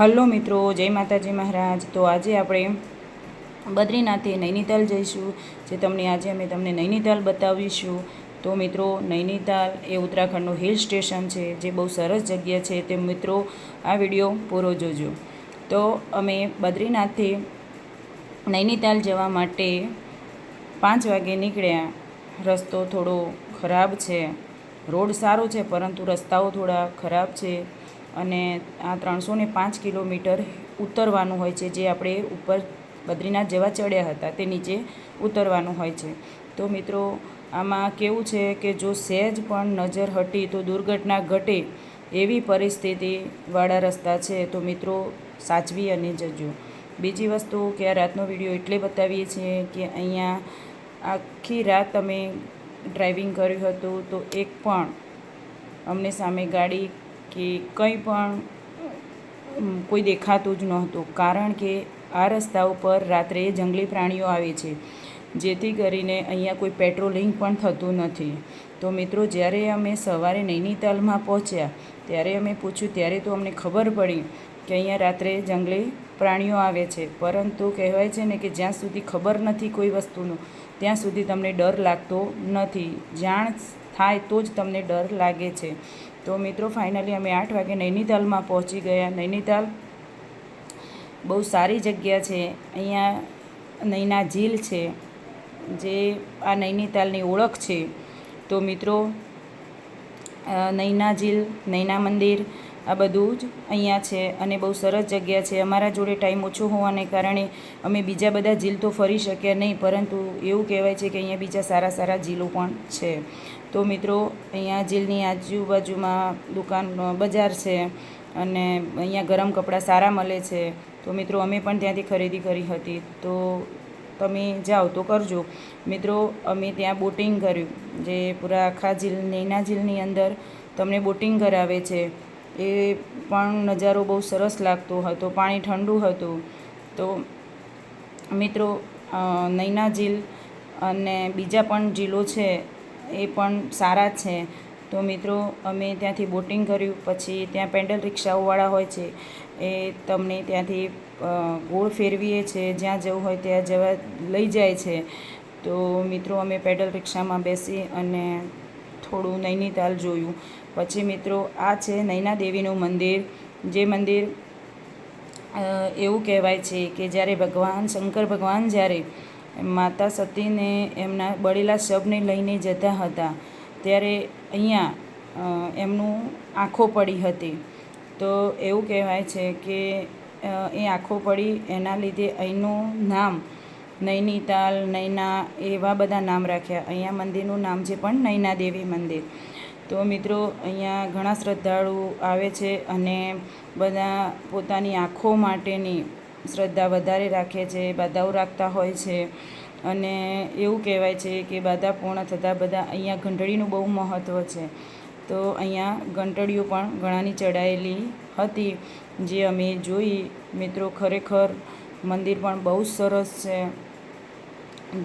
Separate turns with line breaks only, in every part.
Hello મિત્રો, જય માતાજી મહારાજ. તો આજે આપણે બદ્રીનાથે નૈનીતાલ જઈશું, જે તમને આજે અમે તમને નૈનીતાલ બતાવીશું. તો મિત્રો, નૈનીતાલ એ ઉત્તરાખંડનું હિલ સ્ટેશન છે, જે બહુ સરસ જગ્યા છે. તે મિત્રો, આ વીડિયો પૂરો જોજો. તો અમે બદ્રીનાથે નૈનીતાલ જવા માટે પાંચ વાગે નીકળ્યા. રસ્તો થોડો ખરાબ છે. રોડ સારો છે, પરંતુ રસ્તાઓ થોડા ખરાબ છે. અને આ ત્રણસો ને પાંચ કિલોમીટર ઉતરવાનું હોય છે, જે આપણે ઉપર બદ્રીનાથ જેવા ચડ્યા હતા, તે નીચે ઉતરવાનું હોય છે. તો મિત્રો, આમાં કેવું છે કે જો સહેજ પણ નજર હટી તો દુર્ઘટના ઘટે એવી પરિસ્થિતિવાળા રસ્તા છે. તો મિત્રો, સાચવી અને જજો. બીજી વસ્તુ કે આ રાતનો વીડિયો એટલે બતાવીએ છીએ કે અહીંયા આખી રાત અમે ડ્રાઇવિંગ કર્યું હતું, તો એક પણ અમને સામે ગાડી કે કંઈ પણ કોઈ દેખાતું જ નહોતું. કારણ કે આ રસ્તા ઉપર રાત્રે જંગલી પ્રાણીઓ આવે છે. જેથી કરીને અહીંયા કોઈ પેટ્રોલિંગ પણ થતું નથી. તો મિત્રો, જ્યારે અમે સવારે નૈનીતાલમાં પહોંચ્યા, ત્યારે અમે પૂછ્યું, ત્યારે તો અમને ખબર પડી કે અહીંયા રાત્રે જંગલી પ્રાણીઓ આવે છે. પરંતુ કહેવાય છે ને કે જ્યાં સુધી ખબર નથી કોઈ વસ્તુનું, ત્યાં સુધી તમને ડર લાગતો નથી. જાણ થાય તો જ તમને ડર લાગે છે. તો મિત્રો ફાઇનલી અમે આઠ વાગે નૈનીતાલમાં પહોંચી ગયા. નૈનીતાલ બહુ સારી જગ્યા છે. અહીંયા નૈના ઝીલ છે, જે આ નૈનીતાલની ઓળખ છે. તો મિત્રો નૈના ઝીલ, નૈના મંદિર આ બધું જ અહીંયા છે અને બહુ સરસ જગ્યા છે. અમારા જોડે ટાઈમ ઓછો હોવાને કારણે અમે બીજા બધા ઝીલ તો ફરી શક્યા નહીં, પરંતુ એવું કહેવાય છે કે અહીંયા બીજા સારા સારા ઝીલો પણ છે. તો મિત્રો, અહીંયા ઝીલની આજુબાજુમાં દુકાન, બજાર છે અને અહીંયા ગરમ કપડાં સારા મળે છે. તો મિત્રો, અમે પણ ત્યાંથી ખરીદી કરી હતી. તો તમે જાઓ તો કરજો. મિત્રો, અમે ત્યાં બોટિંગ કર્યું, જે પૂરા આખા ઝીલ નૈના ઝીલની અંદર તમને બોટિંગ કરાવે છે. એ પણ નજારો બહુ સરસ લાગતો હતો, પાણી ઠંડુ હતું. તો મિત્રો નૈના ઝીલ અને બીજા પણ ઝીલો છે એ પણ સારા છે. તો મિત્રો, અમે ત્યાંથી બોટિંગ કર્યું, પછી ત્યાં પેન્ડલ રિક્ષાઓવાળા હોય છે, એ તમને ત્યાંથી ગોળ ફેરવીએ છે, જ્યાં જવું હોય ત્યાં જવા લઈ જાય છે. તો મિત્રો, અમે પેડલ રિક્ષામાં બેસી અને થોડું નૈનીતાલ જોયું. પછી મિત્રો, આ છે નૈના દેવીનું મંદિર, જે મંદિર એવું કહેવાય છે કે જ્યારે ભગવાન, શંકર ભગવાન જ્યારે માતા સતીને એમના બળેલા શબને લઈને જતા હતા, ત્યારે અહીંયા એમનું આંખો પડી હતી. તો એવું કહેવાય છે કે એ આંખો પડી, એના લીધે અહીંનું નામ નૈનીતાલ, નૈના એવા બધા નામ રાખ્યા. અહીંયા મંદિરનું નામ છે પણ નૈના દેવી મંદિર. તો મિત્રો, અહીંયા ઘણા શ્રદ્ધાળુ આવે છે અને બધા પોતાની આંખો માટેની શ્રદ્ધા વધારે રાખે છે, બાધાઓ રાખતા હોય છે. અને એવું કહેવાય છે કે બાધા પૂર્ણ થતાં બધા અહીંયા ઘંટડીનું બહુ મહત્ત્વ છે. તો અહીંયા ઘંટડીઓ પણ ઘણાની ચડાયેલી હતી, જે અમે જોઈ. મિત્રો, ખરેખર મંદિર પણ બહુ સરસ છે.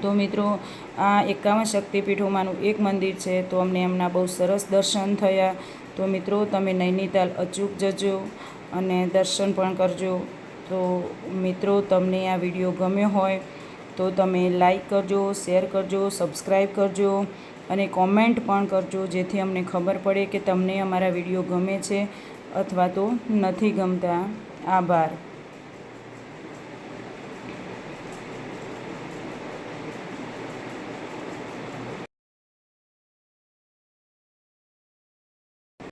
તો મિત્રો, આ એકાવન શક્તિપીઠોમાંનું એક મંદિર છે, તો અમને એમના બહુ સરસ દર્શન થયા. તો મિત્રો, તમે નૈનીતાલ અચૂક જજો અને દર્શન પણ કરજો. તો મિત્રો, તમને આ વીડિયો ગમ્યો હોય, તો તમે લાઈક કરજો, શેર કરજો, સબસ્ક્રાઈબ કરજો અને કોમેન્ટ પણ કરજો, જેથી અમને ખબર પડે કે તમને અમારા વીડિયો ગમે છે અથવા તો નથી ગમતા. આભાર.